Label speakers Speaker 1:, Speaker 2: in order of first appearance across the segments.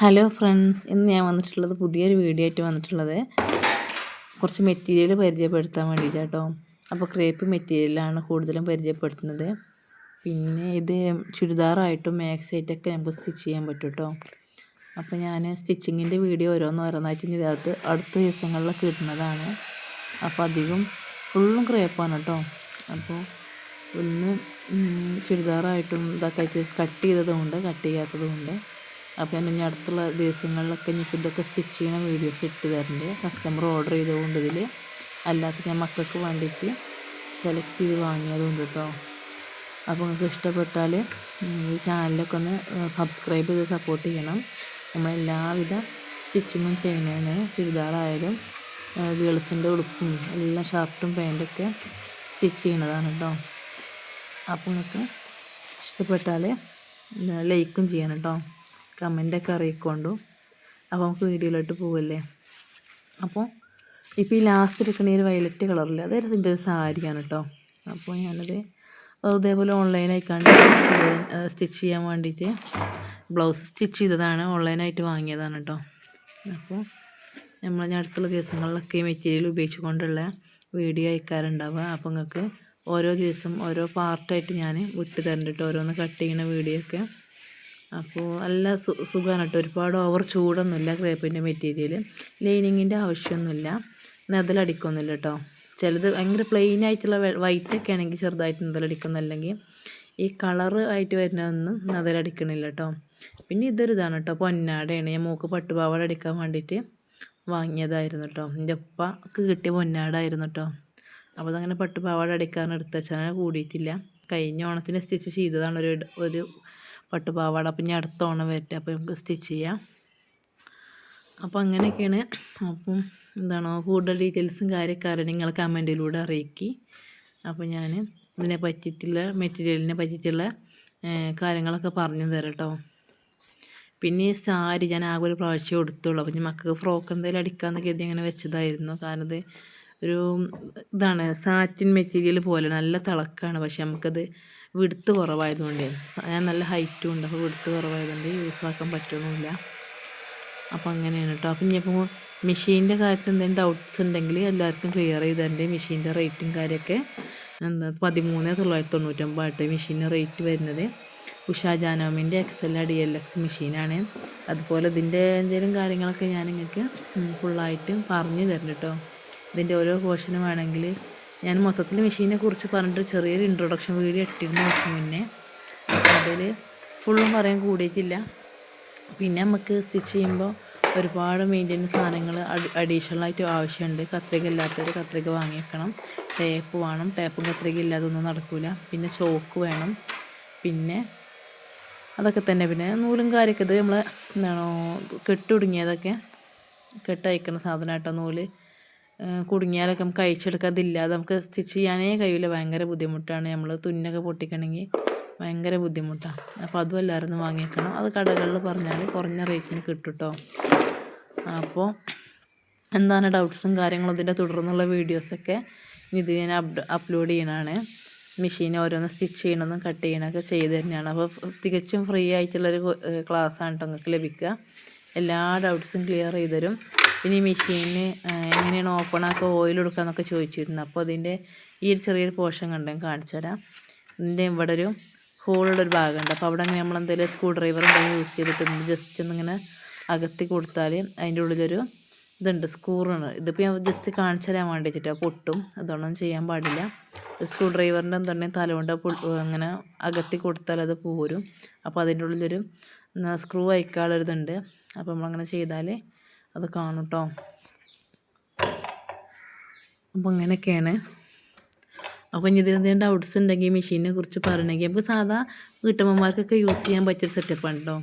Speaker 1: Hello friends ഇന്ന് ഞാൻ വന്നിട്ടുള്ളത് പുതിയൊരു വീഡിയോ ആയിട്ട് വന്നിട്ടുള്ളത്. കുറച്ച് മെറ്റീരിയൽ പരിചയപ്പെടുത്താൻ വേണ്ടിയിട്ട് കേട്ടോ. അപ്പോൾ ക്രേപ്പ് മെറ്റീരിയലാണ് കൂടുതലും പരിചയപ്പെടുത്തുന്നത്. പിന്നെ ഇത് ചുരിദാറായിട്ടും മാക്സ് ആയിട്ടൊക്കെ നമുക്ക് സ്റ്റിച്ച് ചെയ്യാൻ പറ്റും കേട്ടോ. അപ്പോൾ ഞാൻ സ്റ്റിച്ചിങ്ങിന്റെ വീഡിയോ ഓരോന്ന് ഓരോന്നായിട്ട് ഇനി അത് അടുത്ത ദിവസങ്ങളിലൊക്കെ ഇടുന്നതാണ്. അപ്പോൾ അധികം ഫുള്ളും ക്രേപ്പാണ് കേട്ടോ. അപ്പോൾ ഒന്ന് ചുരിദാറായിട്ടും ഇതൊക്കെ കട്ട് ചെയ്തതുകൊണ്ട് കട്ട് ചെയ്യാത്തതുമുണ്ട്. അപ്പോൾ ഞാൻ ഇനി അടുത്തുള്ള ദിവസങ്ങളിലൊക്കെ ഇനി ഇതൊക്കെ സ്റ്റിച്ച് ചെയ്യുന്ന വീഡിയോസ് ഇട്ട് തരണ്ട്. കസ്റ്റമർ ഓർഡർ ചെയ്തുകൊണ്ട് ഇതിൽ അല്ലാത്ത ഞാൻ മക്കൾക്ക് വേണ്ടിയിട്ട് സെലക്ട് ചെയ്ത് വാങ്ങിയതുകൊണ്ട് കേട്ടോ അപ്പോൾ നിങ്ങൾക്ക് ഇഷ്ടപ്പെട്ടാൽ ഈ ചാനലൊക്കെ ഒന്ന് സബ്സ്ക്രൈബ് ചെയ്ത് സപ്പോർട്ട് ചെയ്യണം. നമ്മൾ എല്ലാവിധ സ്റ്റിച്ചിങ്ങും ചെയ്യുന്നതിന് ചുരിദാറായാലും ഗേൾസിന്റെ ഉടുപ്പും എല്ലാം ഷർട്ടും പാന്റൊക്കെ സ്റ്റിച്ച് ചെയ്യുന്നതാണ് കേട്ടോ അപ്പോൾ നിങ്ങൾക്ക് ഇഷ്ടപ്പെട്ടാൽ ലൈക്കും ചെയ്യണം കേട്ടോ കമന്റൊക്കെ അറിയിക്കൊണ്ടു. അപ്പോൾ നമുക്ക് വീഡിയോയിലോട്ട് പോവല്ലേ? അപ്പോൾ ഇപ്പോൾ ഈ ലാസ്റ്റ് എടുക്കുന്ന ഒരു വയലറ്റ് കളറിൽ അതായത് എന്റെ ഒരു സാരിയാണ് കേട്ടോ അപ്പോൾ ഞാനത് അതേപോലെ ഓൺലൈനായിക്കാണ്ട് സ്റ്റിച്ച് ചെയ്ത് സ്റ്റിച്ച് ചെയ്യാൻ വേണ്ടിയിട്ട് ബ്ലൗസ് സ്റ്റിച്ച് ചെയ്തതാണ്. ഓൺലൈനായിട്ട് വാങ്ങിയതാണ് കേട്ടോ അപ്പോൾ നമ്മൾ ഞാൻ അടുത്തുള്ള ദിവസങ്ങളിലൊക്കെ ഈ മെറ്റീരിയൽ ഉപയോഗിച്ചുകൊണ്ടുള്ള വീഡിയോ അയക്കാറുണ്ടാവുക. അപ്പോൾ നിങ്ങൾക്ക് ഓരോ ദിവസം ഓരോ പാർട്ടായിട്ട് ഞാൻ വിട്ട് തരണ്ടിട്ട് ഓരോന്ന് കട്ട് ചെയ്യുന്ന വീഡിയോ ഒക്കെ അപ്പോൾ നല്ല സു സുഖമാണ് കേട്ടോ ഒരുപാട് ഓവർ ചൂടൊന്നുമില്ല ക്രേപ്പിന്റെ മെറ്റീരിയൽ ലൈനിങ്ങിന്റെ ആവശ്യമൊന്നുമില്ല. നെതലടിക്കൊന്നുമില്ല കേട്ടോ ചിലത് ഭയങ്കര പ്ലെയിൻ ആയിട്ടുള്ള വൈറ്റൊക്കെ ആണെങ്കിൽ ചെറുതായിട്ട് നെതലടിക്കുന്ന അല്ലെങ്കിൽ ഈ കളറ് ആയിട്ട് വരുന്നതൊന്നും നെതലടിക്കണില്ല കേട്ടോ പിന്നെ ഇതൊരു ഇതാണ് കേട്ടോ പൊന്നാടയാണ്. ഞാൻ മൂക്ക് പട്ടുപാവാട അടിക്കാൻ വേണ്ടിയിട്ട് വാങ്ങിയതായിരുന്നു കേട്ടോ എന്റെ ഉപ്പക്ക് കിട്ടിയ പൊന്നാടായിരുന്നു കേട്ടോ അപ്പോൾ അതങ്ങനെ പട്ടുപാവാട അടിക്കാൻ എടുത്ത് കൂടിയിട്ടില്ല. കഴിഞ്ഞ ഓണത്തിന് സ്റ്റിച്ച് ചെയ്തതാണ് ഒരു ഒരു പട്ടുപാവാട. അപ്പം ഇനി അടുത്ത ഓണം വരട്ടെ. അപ്പോൾ നമുക്ക് സ്റ്റിച്ച് ചെയ്യാം. അപ്പോൾ അങ്ങനെയൊക്കെയാണ്. അപ്പം എന്താണോ കൂടുതൽ ഡീറ്റെയിൽസും കാര്യമൊക്കെ അറിയണം നിങ്ങൾ കമന്റിലൂടെ അറിയിക്കി. അപ്പോൾ ഞാൻ ഇതിനെ പറ്റിയിട്ടുള്ള മെറ്റീരിയലിനെ പറ്റിയിട്ടുള്ള കാര്യങ്ങളൊക്കെ പറഞ്ഞു തരാം കേട്ടോ. പിന്നെ ഈ സാരി ഞാൻ ആകെ ഒരു പ്രാവശ്യം എടുത്തുള്ളൂ അപ്പം ഞാൻ മക്കൾക്ക് ഫ്രോക്ക് എന്തെങ്കിലും അടിക്കാമെന്ന് കരുതി അങ്ങനെ വെച്ചതായിരുന്നു. കാരണം ഇത് ഒരു ഇതാണ് സാറ്റിൻ മെറ്റീരിയൽ പോലെ നല്ല തിളക്കമാണ് പക്ഷെ നമുക്കത് വിടുത്ത് കുറവായതുകൊണ്ട്. ഞാൻ നല്ല ഹൈറ്റും ഉണ്ട് അപ്പോൾ വിടുത്ത് കുറവായതുകൊണ്ട് യൂസ് ആക്കാൻ പറ്റുന്നില്ല. അപ്പോൾ അങ്ങനെയാണ് കേട്ടോ. അപ്പം ഇനിയിപ്പോൾ മെഷീന്റെ കാര്യത്തിൽ എന്തെങ്കിലും ഡൗട്ട്സ് ഉണ്ടെങ്കിൽ എല്ലാവർക്കും ക്ലിയർ ചെയ്ത് തരേണ്ടത് മെഷീന്റെ റേറ്റും കാര്യമൊക്കെ. എന്താ പതിമൂന്ന് തൊള്ളായിരത്തി തൊണ്ണൂറ്റൊമ്പതായിട്ട് മെഷീന്റെ റേറ്റ് വരുന്നത്. Usha ജാനോമിന്റെ X L D L X മെഷീനാണ്. അതുപോലെ ഇതിന്റെ എന്തെങ്കിലും കാര്യങ്ങളൊക്കെ ഞാൻ നിങ്ങൾക്ക് ഫുള്ളായിട്ട് പറഞ്ഞു തരണം കേട്ടോ. ഇതിന്റെ ഓരോ പോർഷനും വേണമെങ്കിൽ ഞാൻ മൊത്തത്തിൽ മെഷീനെ കുറിച്ച് പറഞ്ഞിട്ട് ചെറിയൊരു ഇൻട്രൊഡക്ഷൻ വീഡിയോ ഇട്ടിരുന്നു കുറച്ച് മുന്നേ. അതിൽ ഫുള്ളും പറയാൻ കൂടിയിട്ടില്ല. പിന്നെ നമുക്ക് സ്റ്റിച്ച് ചെയ്യുമ്പോൾ ഒരുപാട് മെയിന്റെനൻസ് സാധനങ്ങൾ അഡീഷണലായിട്ട് ആവശ്യമുണ്ട്. കത്രിക ഇല്ലാത്തവർ കത്രിക വാങ്ങി വെക്കണം ടേപ്പ് വേണം. ടേപ്പും കത്രിക ഇല്ലാതെ ഒന്നും നടക്കില്ല പിന്നെ ചോക്ക് വേണം. പിന്നെ അതൊക്കെ തന്നെ. പിന്നെ നൂലും കാര്യമൊക്കെ ഇത് നമ്മൾ എന്താണോ കെട്ടുടുങ്ങിയതൊക്കെ കെട്ടയക്കുന്ന സാധനമായിട്ടോ നൂൽ. കുടുങ്ങിയാലൊക്കെ നമുക്ക് അയച്ചെടുക്കാതില്ലാതെ നമുക്ക് സ്റ്റിച്ച് ചെയ്യാനേ കഴിയില്ല ഭയങ്കര ബുദ്ധിമുട്ടാണ്. നമ്മൾ തുന്നൊക്കെ പൊട്ടിക്കണമെങ്കിൽ ഭയങ്കര ബുദ്ധിമുട്ടാണ് അപ്പോൾ അതും എല്ലാവരും വാങ്ങിക്കണം അത് കടകളിൽ പറഞ്ഞാൽ കുറഞ്ഞ റേറ്റിന് കിട്ടും കേട്ടോ അപ്പോൾ എന്താണ് ഡൗട്ട്സും കാര്യങ്ങളും ഇതിന്റെ തുടർന്നുള്ള വീഡിയോസൊക്കെ ഇത് ഞാൻ അപ് അപ്ലോഡ് ചെയ്യണതാണ് മെഷീൻ ഓരോന്ന് സ്റ്റിച്ച് ചെയ്യണമെന്നും കട്ട് ചെയ്യണമൊക്കെ ചെയ്ത് തന്നെയാണ്. അപ്പോൾ തികച്ചും ഫ്രീ ആയിട്ടുള്ളൊരു ക്ലാസ്സാണ് കേട്ടോ നിങ്ങൾക്ക് ലഭിക്കുക എല്ലാ ഡൗട്ട്സും ക്ലിയർ ചെയ്ത് തരും പിന്നെ ഈ മെഷീന് എങ്ങനെയാണ് ഓപ്പൺ ആക്കുക ഓയിൽ കൊടുക്കുക എന്നൊക്കെ ചോദിച്ചിരുന്നു. അപ്പോൾ അതിന്റെ ഈ ഒരു ചെറിയൊരു പോർഷൻ കണ്ടെങ്കിൽ കാണിച്ചു തരാം. ഇതിന്റെ ഇവിടെ ഒരു ഹോളുള്ളൊരു ഭാഗമുണ്ട്. അപ്പോൾ അവിടെ അങ്ങനെ നമ്മൾ എന്തെങ്കിലും സ്ക്രൂ ഡ്രൈവർ എന്തെങ്കിലും യൂസ് ചെയ്തിട്ട് ജസ്റ്റ് ഒന്നിങ്ങനെ അകത്തി കൊടുത്താൽ അതിന്റെ ഉള്ളിലൊരു ഇതുണ്ട് സ്ക്രൂറാണ് ഇതിപ്പോൾ ഞാൻ ജസ്റ്റ് കാണിച്ചു തരാൻ വേണ്ടിയിട്ട് പൊട്ടും അതൊന്നും ചെയ്യാൻ പാടില്ല. സ്ക്രൂ ഡ്രൈവറിന്റെ എന്തുണ്ടെങ്കിൽ തലകൊണ്ട് അങ്ങനെ അകത്തി കൊടുത്താൽ അത് പോരും. അപ്പോൾ അതിന്റെ ഉള്ളിലൊരു സ്ക്രൂ അയക്കാനുള്ളൊരിതുണ്ട് അപ്പോൾ നമ്മളങ്ങനെ ചെയ്താൽ അത് കാണും കേട്ടോ അപ്പോൾ അങ്ങനെയൊക്കെയാണ് അപ്പോൾ ഇനി ഇതിനെന്തെങ്കിലും ഡൗട്ട്സ് ഉണ്ടെങ്കിൽ മെഷീനെ കുറിച്ച് പറയണമെങ്കിൽ നമുക്ക് സാധാ വീട്ടമ്മമാർക്കൊക്കെ യൂസ് ചെയ്യാൻ പറ്റിയ സെറ്റപ്പാണ് കേട്ടോ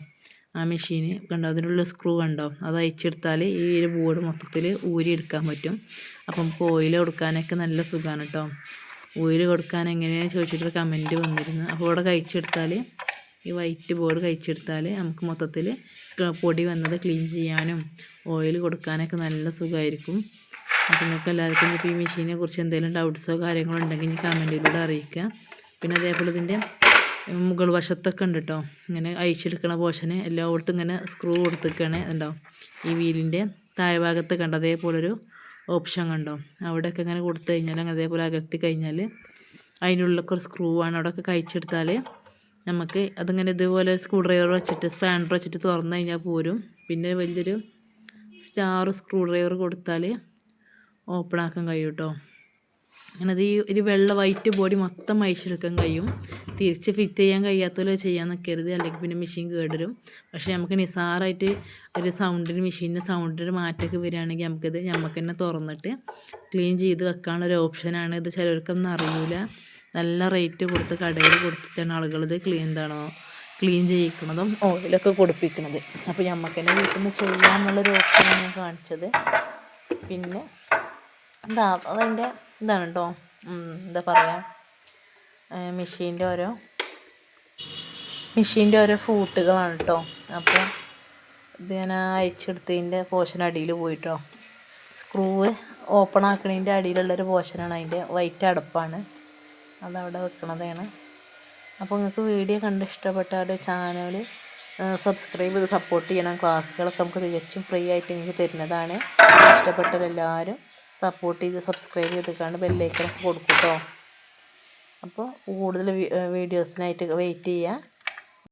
Speaker 1: ആ മെഷീൻ കണ്ടോ? അതിനുള്ള സ്ക്രൂ കണ്ടോ? അത് അയച്ചെടുത്താൽ ഈ ഒരു ബോർഡ് മൊത്തത്തിൽ ഊരി എടുക്കാൻ പറ്റും. അപ്പം ഓയിൽ കൊടുക്കാനൊക്കെ നല്ല സുഖമാണ് കേട്ടോ ഓയിൽ കൊടുക്കാൻ എങ്ങനെയാണെന്ന് ചോദിച്ചിട്ടൊരു കമന്റ് വന്നിരുന്നു. അപ്പോൾ ഇവിടെ കഴിച്ചെടുത്താൽ ഈ വൈറ്റ് ബോർഡ് കഴിച്ചെടുത്താൽ നമുക്ക് മൊത്തത്തിൽ പൊടി വന്നത് ക്ലീൻ ചെയ്യാനും ഓയിൽ കൊടുക്കാനൊക്കെ നല്ല സുഖമായിരിക്കും അപ്പോൾ നിങ്ങൾക്ക് എല്ലാവർക്കും ഇപ്പോൾ ഈ മെഷീനെ കുറിച്ച് എന്തെങ്കിലും ഡൗട്ട്സോ കാര്യങ്ങളോ ഉണ്ടെങ്കിൽ ഇനി കമന്റിലൂടെ അറിയിക്കുക. പിന്നെ അതേപോലെ ഇതിന്റെ മുകൾ വശത്തൊക്കെ ഉണ്ട് കേട്ടോ ഇങ്ങനെ അഴിച്ചെടുക്കണ പോഷന് എല്ലായിടത്തും ഇങ്ങനെ സ്ക്രൂ കൊടുത്തിരിക്കണേ ഉണ്ടോ ഈ വീലിന്റെ താഴെ ഭാഗത്ത് കണ്ടോ അതേപോലൊരു ഓപ്ഷൻ കണ്ടോ. അവിടെയൊക്കെ ഇങ്ങനെ കൊടുത്തു കഴിഞ്ഞാൽ അതേപോലെ അകർത്തി കഴിഞ്ഞാൽ അതിനുള്ളിലൊക്കെ ഒരു സ്ക്രൂ ആണ്. അവിടെയൊക്കെ കഴിച്ചെടുത്താൽ നമുക്ക് അതിങ്ങനെ ഇതുപോലെ സ്ക്രൂ ഡ്രൈവർ വെച്ചിട്ട് സ്പാൻഡർ വെച്ചിട്ട് തുറന്നു കഴിഞ്ഞാൽ പോരും. പിന്നെ വലിയൊരു സ്റ്റാർ സ്ക്രൂ ഡ്രൈവർ കൊടുത്താൽ ഓപ്പൺ ആക്കാൻ കഴിയും കേട്ടോ അങ്ങനെ ഈ ഒരു വെള്ള വൈറ്റ് ബോഡി മൊത്തം അയച്ചെടുക്കാൻ കഴിയും. തിരിച്ച് ഫിറ്റ് ചെയ്യാൻ കഴിയാത്തല്ലോ ചെയ്യാൻ നിൽക്കരുത് അല്ലെങ്കിൽ പിന്നെ മെഷീൻ കേടരും. പക്ഷേ നമുക്ക് നിസാറായിട്ട് ഒരു സൗണ്ടിന് മെഷീനിന്റെ സൗണ്ടിന് മാറ്റമൊക്കെ വരികയാണെങ്കിൽ നമുക്കിത് നമുക്ക് തന്നെ തുറന്നിട്ട് ക്ലീൻ ചെയ്ത് വെക്കാനുള്ള ഒരു ഓപ്ഷനാണ് ഇത് ചിലർക്കൊന്നും അറിയില്ല നല്ല റേറ്റ് കൊടുത്ത് കടയിൽ കൊടുത്തിട്ടാണ് ആളുകൾ ഇത് ക്ലീൻ എന്താണോ ക്ലീൻ ചെയ്യിക്കുന്നതും ഓയിലൊക്കെ കൊടുപ്പിക്കുന്നത് അപ്പോൾ നമുക്ക് തന്നെ വീട്ടിൽ നിന്ന് ചെയ്യാമെന്നുള്ളൊരു ഓപ്ഷനാണ് ഞാൻ കാണിച്ചത്. പിന്നെ എന്താ അതിന്റെ ഇതാണ് കേട്ടോ എന്താ പറയുക മെഷീന്റെ ഓരോ മെഷീന്റെ ഓരോ ഫ്രൂട്ടുകളാണ് കേട്ടോ അപ്പോൾ ഇത് ഞാൻ അയച്ചെടുത്തതിന്റെ പോഷൻ അടിയിൽ പോയിട്ടോ. സ്ക്രൂവ് ഓപ്പൺ ആക്കണതിന്റെ അടിയിലുള്ളൊരു പോഷനാണ് അതിന്റെ വൈറ്റ് അടപ്പാണ്. അതവിടെ വെക്കണതാണ്. അപ്പോൾ നിങ്ങൾക്ക് വീഡിയോ കണ്ട് ഇഷ്ടപ്പെട്ടാൽ ചാനൽ സബ്സ്ക്രൈബ് ചെയ്ത് സപ്പോർട്ട് ചെയ്യണം. ക്ലാസ്സുകളൊക്കെ നമുക്ക് തികച്ചും ഫ്രീ ആയിട്ട് നിങ്ങൾക്ക് തരുന്നതാണ്. ഇഷ്ടപ്പെട്ടവരെല്ലാവരും സപ്പോർട്ട് ചെയ്ത് സബ്സ്ക്രൈബ് ചെയ്തിട്ടാണ് ബെല്ലൈക്കണൊക്കെ കൊടുക്കും കേട്ടോ അപ്പോൾ കൂടുതൽ വീഡിയോസിനായിട്ട് വെയിറ്റ് ചെയ്യുക